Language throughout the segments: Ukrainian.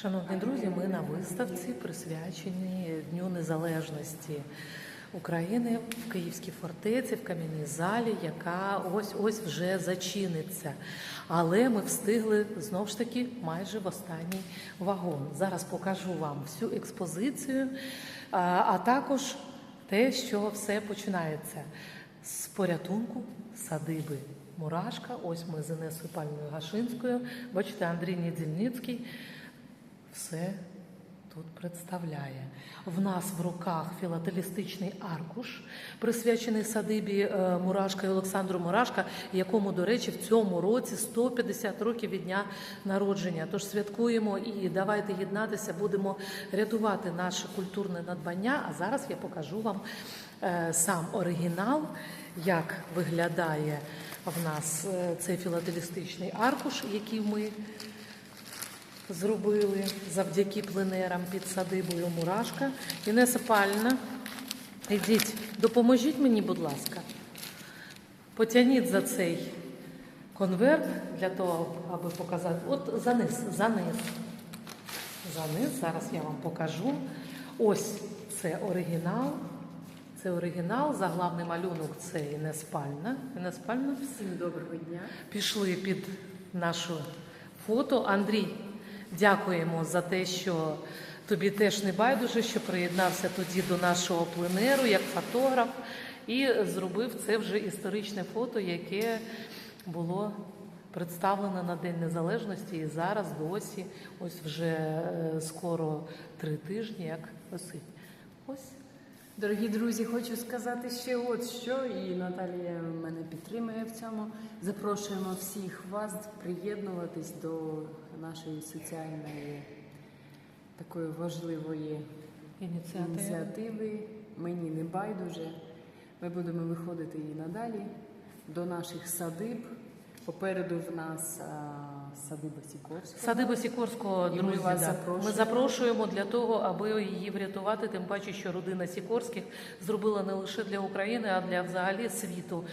Шановні друзі, ми на виставці присвяченій Дню Незалежності України в Київській фортеці, в кам'яній залі, яка ось ось вже зачиниться. Але ми встигли знову ж таки майже в останній вагон. Зараз покажу вам всю експозицію, а, також те, що все починається з порятунку садиби. Мурашка, ось ми з Інесою Пальною Гашинською. Бачите, Андрій Нідзельницький все тут представляє. В нас в руках філателістичний аркуш, присвячений садибі е, Мурашка і Олександру Мурашка, якому, до речі, в цьому році 150 років від дня народження. Тож святкуємо і давайте єднатися, будемо рятувати наше культурне надбання. А зараз я покажу вам е, сам оригінал, як виглядає в нас е, цей філателістичний аркуш, який ми зробили завдяки пленерам під садибою Мурашка. Інеса Пальна, ідіть, допоможіть мені, будь ласка. Потягніть за цей конверт для того, аби показати. От за низ, за низ. За низ, зараз я вам покажу. Ось це оригінал. Це оригінал, заглавний малюнок це Інеспальна. Інеспальна. Всім доброго дня. Пішли під наше фото. Андрій, дякуємо за те, що тобі теж не байдуже, що приєднався тоді до нашого пленеру як фотограф і зробив це вже історичне фото, яке було представлено на День Незалежності і зараз досі, ось вже е, скоро три тижні, як висить. Ось. Дорогі друзі, хочу сказати ще от що, і Наталія мене підтримує в цьому. Запрошуємо всіх вас приєднуватись до нашої соціальної такої важливої Ініціатива. ініціативи. Мені не байдуже. Ми будемо виходити і надалі до наших садиб. Попереду в нас а, садиба Сікорська. Садиба Сікорського, І ми друзі, вас да. запрошуємо. ми запрошуємо для того, аби її врятувати. Тим паче, що родина Сікорських зробила не лише для України, а для взагалі світу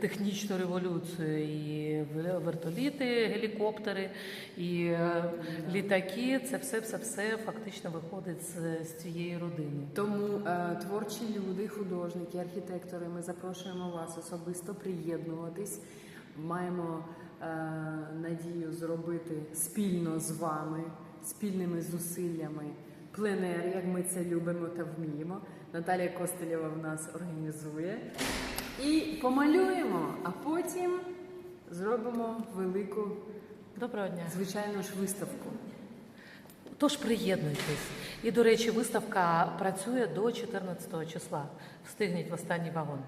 технічну революцію. І вертоліти, гелікоптери, і е, літаки. Це все, все, все фактично виходить з, з цієї родини. Тому е, творчі люди, художники, архітектори, ми запрошуємо вас особисто приєднуватись. Маємо е, надію зробити спільно з вами, спільними зусиллями пленер, як ми це любимо та вміємо. Наталія Костелєва в нас організує. І помалюємо, а потім зробимо велику, Доброго дня. звичайно ж, виставку. Тож приєднуйтесь. І, до речі, виставка працює до 14 числа. Встигніть в останній вагон.